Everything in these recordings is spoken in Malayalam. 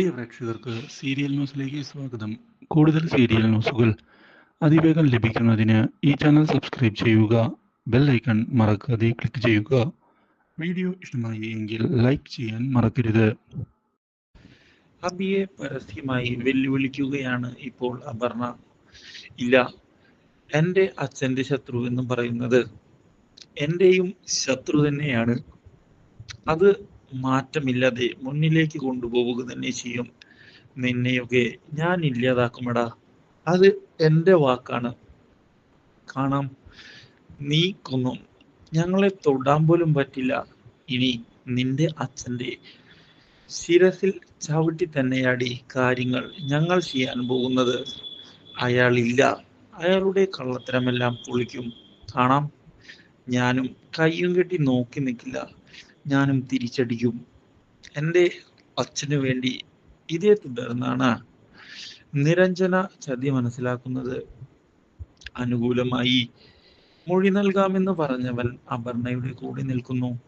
പ്രിയ പ്രേക്ഷകർക്ക് സീരിയൽ ന്യൂസിലേക്ക് സ്വാഗതം. കൂടുതൽ സീരിയൽ ന്യൂസുകൾ അതിവേഗം ലഭിക്കുന്നതിന് ഈ ചാനൽ സബ്സ്ക്രൈബ് ചെയ്യുക ബെൽ ഐക്കൺ മറക്കാതെ ക്ലിക്ക് ചെയ്യുക. വീഡിയോ ഇഷ്ടമായി എങ്കിൽ ലൈക്ക് ചെയ്യാൻ മറക്കരുത്. അബിയെ പരസ്യമായി വെല്ലുവിളിക്കുകയാണ് ഇപ്പോൾ അപർണ. ഇല്ല എന്റെ അച്ഛന്റെ ശത്രു എന്ന് പറയുന്നത് എന്റെയും ശത്രു തന്നെയാണ്. അത് മാറ്റമില്ലാതെ മുന്നിലേക്ക് കൊണ്ടുപോവുക തന്നെ ചെയ്യും. നിന്നെയൊക്കെ ഞാൻ ഇല്ലാതാക്കുമടാ. അത് എന്റെ വാക്കാണ്. കാണാം. നീ കൊന്നും. ഞങ്ങളെ തൊടാൻ പോലും പറ്റില്ല. ഇനി നിന്റെ അച്ഛന്റെ ശിരസിൽ ചവിട്ടി തന്നെയാടി കാര്യങ്ങൾ ഞങ്ങൾ ചെയ്യാൻ പോകുന്നത്. അയാളില്ല. അയാളുടെ കള്ളത്തരമെല്ലാം പൊളിക്കും. കാണാം. ഞാനും കയ്യും കെട്ടി നോക്കി നിൽക്കില്ല. ഞാനും തിരിച്ചടിക്കും. എന്റെ അച്ഛനു വേണ്ടി ഇതേ തുടർന്നാണ് നിരഞ്ജന ചതി മനസ്സിലാക്കുന്നത്. അനുകൂലമായി മൊഴി നൽകാമെന്ന് പറഞ്ഞവൻ അപർണയുടെ കൂടെ നിൽക്കുന്നു.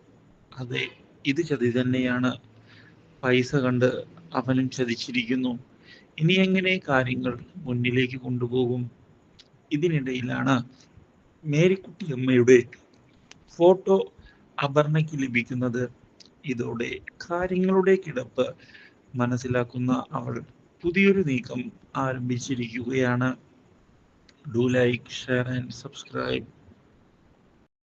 അതെ ഇത് ചതി തന്നെയാണ്. പൈസ കണ്ട് അവനും ചതിച്ചിരിക്കുന്നു. ഇനി എങ്ങനെ കാര്യങ്ങൾ മുന്നിലേക്ക് കൊണ്ടുപോകും? ഇതിനിടയിലാണ് മേരിക്കുട്ടിയമ്മയുടെ ഫോട്ടോ അപർണയ്ക്ക് ലഭിക്കുന്നത് ഇതോടെ കാര്യങ്ങളുടെ കിടപ്പ് മനസ്സിലാക്കുന്ന അവൾ പുതിയൊരു നീക്കം ആരംഭിച്ചിരിക്കുകയാണ്. Do like share and subscribe